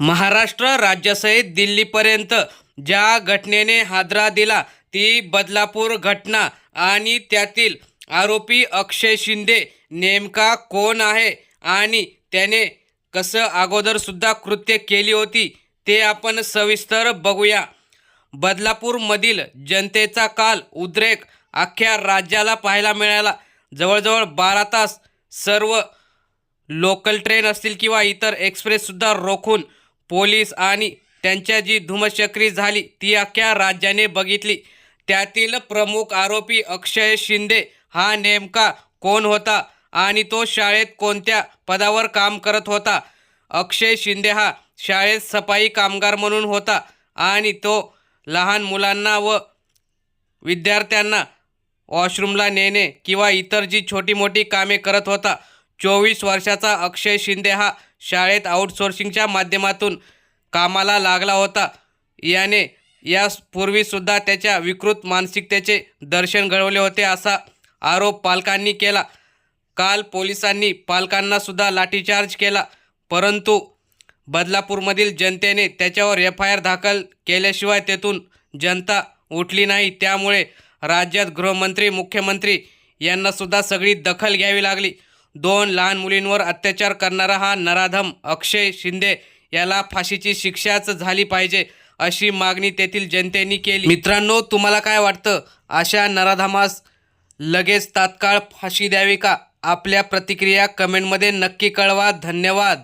महाराष्ट्र राज्यासहित दिल्लीपर्यंत ज्या घटनेने हादरा दिला ती बदलापूर घटना आणि त्यातील आरोपी अक्षय शिंदे नेमका कोण आहे आणि त्याने कसं अगोदरसुद्धा कृत्य केली होती ते आपण सविस्तर बघूया. बदलापूरमधील जनतेचा काल उद्रेक अख्ख्या राज्याला पाहायला मिळाला. जवळजवळ बारा तास सर्व लोकल ट्रेन असतील किंवा इतर एक्सप्रेससुद्धा रोखून पोलीस आणि त्यांच्या जी धुमचक्री झाली ती अख्ख्या राज्याने बघितली. त्यातील प्रमुख आरोपी अक्षय शिंदे हा नेमका कोण होता आणि तो शाळेत कोणत्या पदावर काम करत होता? अक्षय शिंदे हा शाळेत सफाई कामगार म्हणून होता आणि तो लहान मुलांना व विद्यार्थ्यांना वॉशरूमला नेणे किंवा इतर जी छोटी मोठी कामे करत होता. चोवीस वर्षाचा अक्षय शिंदे हा शाळेत आउटसोर्सिंगच्या माध्यमातून कामाला लागला होता. याने यापूर्वीसुद्धा त्याच्या विकृत मानसिकतेचे दर्शन घडवले होते असा आरोप पालकांनी केला. काल पोलिसांनी पालकांनासुद्धा लाठीचार्ज केला. परंतु बदलापूरमधील जनतेने त्याच्यावर एफ आय आर दाखल केल्याशिवाय तेथून जनता उठली नाही. त्यामुळे राज्यात गृहमंत्री मुख्यमंत्री यांनासुद्धा सगळी दखल घ्यावी लागली. दोन लहान मुलींवर अत्याचार करणारा हा नराधम अक्षय शिंदे याला फाशीची शिक्षाच झाली पाहिजे अशी मागणी तेथील जनतेने केली. मित्रांनो तुम्हाला काय वाटतं? अशा नराधमास लगेच तात्काळ फाशी द्यावी का? आपल्या प्रतिक्रिया कमेंटमध्ये नक्की कळवा. धन्यवाद.